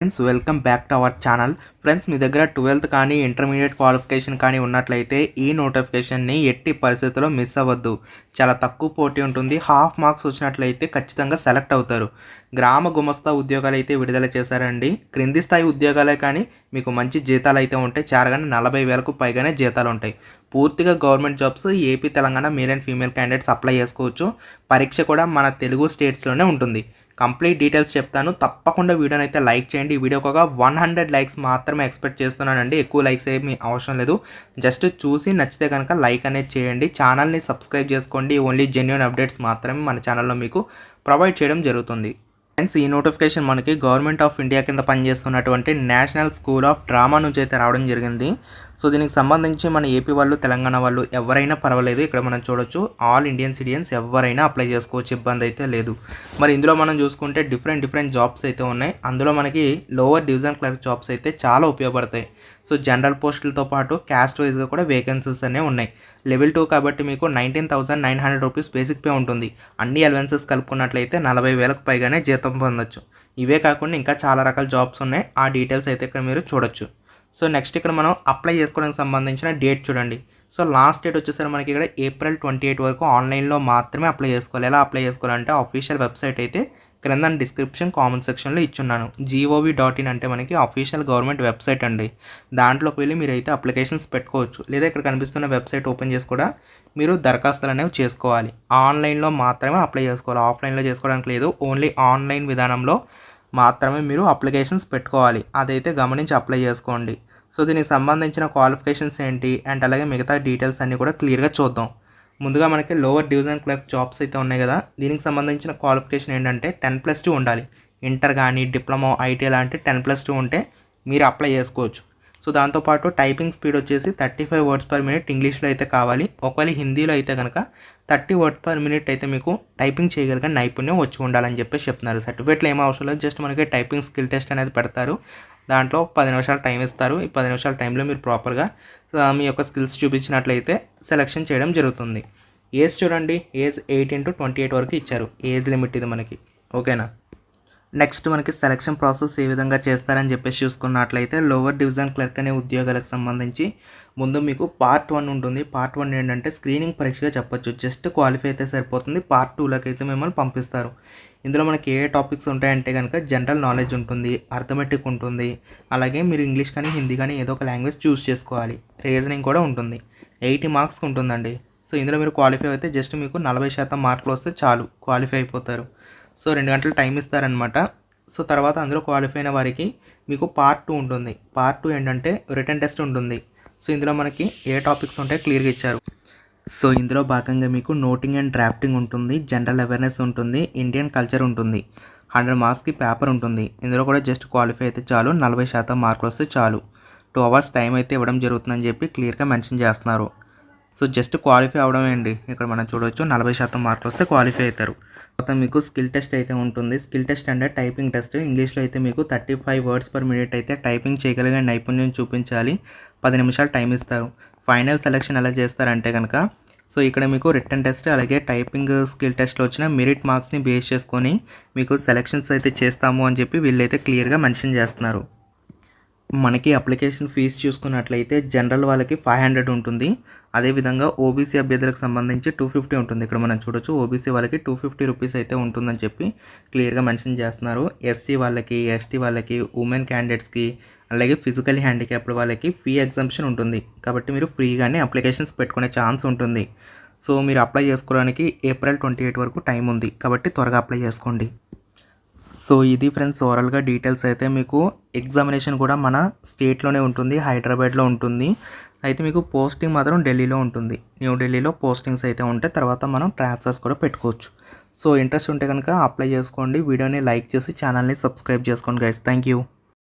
Friends welcome back to our channel friends మీ దగ్గర twelfth కానీ intermediate qualification కానీ ఉన్నట్లయితే ఈ నోటిఫికేషన్ని ఎట్టి పరిస్థితుల్లో మిస్ అవ్వద్దు. చాలా తక్కువ పోటీ ఉంటుంది. హాఫ్ మార్క్స్ వచ్చినట్లయితే ఖచ్చితంగా సెలెక్ట్ అవుతారు. గ్రామ గుమస్తా ఉద్యోగాలు అయితే విడుదల చేశారండి. క్రింది స్థాయి ఉద్యోగాలే కానీ మీకు మంచి జీతాలు అయితే ఉంటాయి. చారగానే నలభై వేలకు పైగానే జీతాలు ఉంటాయి. పూర్తిగా government jobs AP Telangana male and female candidates apply చేసుకోవచ్చు. పరీక్ష కూడా మన తెలుగు స్టేట్స్లోనే ఉంటుంది. కంప్లీట్ డీటెయిల్స్ చెప్తాను. తప్పకుండా వీడియోని అయితే లైక్ చేయండి. ఈ వీడియోకి ఒక వన్ హండ్రెడ్ లైక్స్ మాత్రమే ఎక్స్పెక్ట్ చేస్తున్నానండి. ఎక్కువ లైక్స్ ఏమి అవసరం లేదు. జస్ట్ చూసి నచ్చితే కనుక లైక్ అనేది చేయండి. ఛానల్ని సబ్స్క్రైబ్ చేసుకోండి. ఓన్లీ జెన్యున్ అప్డేట్స్ మాత్రమే మన ఛానల్లో మీకు ప్రొవైడ్ చేయడం జరుగుతుంది. ఫ్రెండ్స్ ఈ నోటిఫికేషన్ మనకి గవర్నమెంట్ ఆఫ్ ఇండియా కింద పనిచేస్తున్నటువంటి నేషనల్ స్కూల్ ఆఫ్ డ్రామా నుంచి అయితే రావడం జరిగింది. సో దీనికి సంబంధించి మన ఏపీ వాళ్ళు తెలంగాణ వాళ్ళు ఎవరైనా పర్వాలేదు. ఇక్కడ మనం చూడొచ్చు ఆల్ ఇండియన్ సిటిజన్స్ ఎవరైనా అప్లై చేసుకోవచ్చు ఇబ్బంది అయితే లేదు. మరి ఇందులో మనం చూసుకుంటే డిఫరెంట్ డిఫరెంట్ జాబ్స్ అయితే ఉన్నాయి. అందులో మనకి లోవర్ డివిజన్ క్లర్క్ జాబ్స్ అయితే చాలా ఉపయోగపడతాయి. సో జనరల్ పోస్టులతో పాటు క్యాస్ట్ వైజ్గా కూడా వేకెన్సీస్ అనేవి ఉన్నాయి. లెవెల్ టూ కాబట్టి మీకు nineteen thousand nine hundred rupees basic pay ఉంటుంది. అన్ని అలవెన్సెస్ కలుపుకున్నట్లయితే నలభై వేలకు పైగానే జీతం పొందొచ్చు. ఇవే కాకుండా ఇంకా చాలా రకాల జాబ్స్ ఉన్నాయి. ఆ డీటెయిల్స్ అయితే ఇక్కడ మీరు చూడొచ్చు. సో నెక్స్ట్ ఇక్కడ మనం అప్లై చేసుకోవడానికి సంబంధించిన డేట్ చూడండి. సో లాస్ట్ డేట్ వచ్చేసరికి మనకి ఇక్కడ ఏప్రిల్ ట్వంటీ ఎయిట్ వరకు ఆన్లైన్లో మాత్రమే అప్లై చేసుకోవాలి. ఎలా అప్లై చేసుకోవాలంటే అఫీషియల్ వెబ్సైట్ అయితే క్రింద డిస్క్రిప్షన్ కామెంట్ సెక్షన్లో ఇచ్చున్నాను. జీఓవి డాట్ ఇన్ అంటే మనకి అఫీషియల్ గవర్నమెంట్ వెబ్సైట్ అండి. దాంట్లోకి వెళ్ళి మీరు అయితే అప్లికేషన్స్ పెట్టుకోవచ్చు. లేదా ఇక్కడ కనిపిస్తున్న వెబ్సైట్ ఓపెన్ చేసి కూడా మీరు దరఖాస్తులు అనేవి చేసుకోవాలి. ఆన్లైన్లో మాత్రమే అప్లై చేసుకోవాలి. ఆఫ్లైన్లో చేసుకోవడానికి లేదు. ఓన్లీ ఆన్లైన్ విధానంలో మాత్రమే మీరు అప్లికేషన్స్ పెట్టుకోవాలి. అదైతే గమనించి అప్లై చేసుకోండి. సో దీనికి సంబంధించిన క్వాలిఫికేషన్స్ ఏంటి? అండ్ అలాగే మిగతా డీటెయిల్స్ అన్నీ కూడా క్లియర్గా చూద్దాం. ముందుగా మనకి లోవర్ డివిజన్ క్లర్క్ జాబ్స్ అయితే ఉన్నాయి కదా? దీనికి సంబంధించిన క్వాలిఫికేషన్ ఏంటంటే టెన్ ప్లస్ టూ ఉండాలి. ఇంటర్ కానీ డిప్లొమా ఐటీ లాంటి టెన్ ప్లస్ టూ ఉంటే మీరు అప్లై చేసుకోవచ్చు. సో దాంతోపాటు టైపింగ్ స్పీడ్ వచ్చేసి thirty five words per minute ఇంగ్లీష్లో అయితే కావాలి. ఒకవేళ హిందీలో అయితే కనుక థర్టీ వర్డ్స్ పర్ మినిట్ అయితే మీకు టైపింగ్ చేయగలిగిన నైపుణ్యం వచ్చి ఉండాలని చెప్పేసి చెప్తున్నారు సర్టిఫికేట్లు ఏం అవసరం లేదు జస్ట్ మనకి టైపింగ్ స్కిల్ టెస్ట్ అనేది పెడతారు. దాంట్లో పది నిమిషాలు టైం ఇస్తారు. ఈ పది నిమిషాల టైంలో మీరు ప్రాపర్గా మీ యొక్క స్కిల్స్ చూపించినట్లయితే సెలెక్షన్ చేయడం జరుగుతుంది. ఏజ్ చూడండి age eighteen to twenty eight వరకు ఇచ్చారు. ఏజ్ లిమిట్ ఇది మనకి. ఓకేనా? నెక్స్ట్ మనకి సెలక్షన్ ప్రాసెస్ ఏ విధంగా చేస్తారని చెప్పేసి చూసుకున్నట్లయితే లోవర్ డివిజన్ క్లర్క్ అనే ఉద్యోగాలకు సంబంధించి ముందు మీకు పార్ట్ వన్ ఉంటుంది. పార్ట్ వన్ ఏంటంటే స్క్రీనింగ్ పరీక్షగా చెప్పొచ్చు. జస్ట్ క్వాలిఫై అయితే సరిపోతుంది. పార్ట్ టూలోకి అయితే మిమ్మల్ని పంపిస్తారు. ఇందులో మనకి ఏ టాపిక్స్ ఉంటాయంటే కనుక జనరల్ నాలెడ్జ్ ఉంటుంది అర్థమెటిక్ ఉంటుంది అలాగే మీరు ఇంగ్లీష్ కానీ హిందీ కానీ ఏదో ఒక లాంగ్వేజ్ చూస్ చేసుకోవాలి. రీజనింగ్ కూడా ఉంటుంది. ఎయిటీ మార్క్స్ ఉంటుందండి. సో ఇందులో మీరు క్వాలిఫై అయితే జస్ట్ మీకు నలభై శాతం మార్కులు వస్తే చాలు. క్వాలిఫై అయిపోతారు. సో రెండు గంటలు టైం ఇస్తారనమాట సో తర్వాత అందులో క్వాలిఫై అయిన వారికి మీకు పార్ట్ టూ ఉంటుంది. పార్ట్ టూ ఏంటంటే రిటర్న్ టెస్ట్ ఉంటుంది. సో ఇందులో మనకి ఏ టాపిక్స్ ఉంటాయో క్లియర్గా ఇచ్చారు. సో ఇందులో భాగంగా మీకు నోటింగ్ అండ్ డ్రాఫ్టింగ్ ఉంటుంది. జనరల్ అవేర్నెస్ ఉంటుంది. ఇండియన్ కల్చర్ ఉంటుంది. హండ్రెడ్ మార్క్స్కి పేపర్ ఉంటుంది. ఇందులో కూడా జస్ట్ క్వాలిఫై అయితే చాలు. నలభై శాతం మార్కులు వస్తే చాలు. టూ అవర్స్ టైం అయితే ఇవ్వడం జరుగుతుందని చెప్పి క్లియర్గా మెన్షన్ చేస్తున్నారు. సో జస్ట్ క్వాలిఫై అవడమే అండి ఇక్కడ మనం చూడవచ్చు నలభై శాతం మార్కులు వస్తే క్వాలిఫై అవుతారు. తర్వాత మీకు స్కిల్ టెస్ట్ అయితే ఉంటుంది. స్కిల్ టెస్ట్ అంటే టైపింగ్ టెస్ట్ ఇంగ్లీష్లో అయితే మీకు thirty five words per minute అయితే టైపింగ్ చేయగలిగే నైపుణ్యం చూపించాలి. పది నిమిషాలు టైం ఇస్తారు. ఫైనల్ సెలెక్షన్ ఎలా చేస్తారంటే కనుక సో ఇక్కడ మీకు రిటర్న్ టెస్ట్ అలాగే టైపింగ్ స్కిల్ టెస్ట్లో వచ్చిన మెరిట్ మార్క్స్ని బేస్ చేసుకొని మీకు సెలెక్షన్స్ అయితే చేస్తాము అని చెప్పి వీళ్ళైతే క్లియర్గా మెన్షన్ చేస్తున్నారు. మనకి అప్లికేషన్ ఫీజు చూసుకున్నట్లయితే జనరల్ వాళ్ళకి ఫైవ్ హండ్రెడ్ ఉంటుంది. అదేవిధంగా ఓబీసీ అభ్యర్థులకు సంబంధించి టూ ఫిఫ్టీ ఉంటుంది. ఇక్కడ మనం చూడొచ్చు ఓబీసీ వాళ్ళకి టూ ఫిఫ్టీ రూపీస్ అయితే ఉంటుందని చెప్పి క్లియర్గా మెన్షన్ చేస్తున్నారు. ఎస్సీ వాళ్ళకి ఎస్టీ వాళ్ళకి ఉమెన్ క్యాండిడేట్స్కి అలాగే ఫిజికల్ హ్యాండిక్యాప్డ్ వాళ్ళకి ఫీ ఎగ్జామ్షన్ ఉంటుంది. కాబట్టి మీరు ఫ్రీగానే అప్లికేషన్స్ పెట్టుకునే ఛాన్స్ ఉంటుంది. సో మీరు అప్లై చేసుకోవడానికి ఏప్రిల్ ట్వంటీ ఎయిట్ వరకు టైం ఉంది. కాబట్టి త్వరగా అప్లై చేసుకోండి. సో ఇది ఫ్రెండ్స్ ఓవరాల్గా డీటెయిల్స్ అయితే మీకు ఎగ్జామినేషన్ కూడా మన స్టేట్లోనే ఉంటుంది హైదరాబాద్లో ఉంటుంది. అయితే మీకు పోస్టింగ్ మాత్రం ఢిల్లీలో ఉంటుంది. న్యూఢిల్లీలో పోస్టింగ్స్ అయితే ఉంటాయి. తర్వాత మనం ట్రాన్స్ఫర్స్ కూడా పెట్టుకోవచ్చు. సో ఇంట్రెస్ట్ ఉంటే కనుక అప్లై చేసుకోండి. వీడియోని లైక్ చేసి ఛానల్ని సబ్స్క్రైబ్ చేసుకోండి గైస్ థ్యాంక్ యూ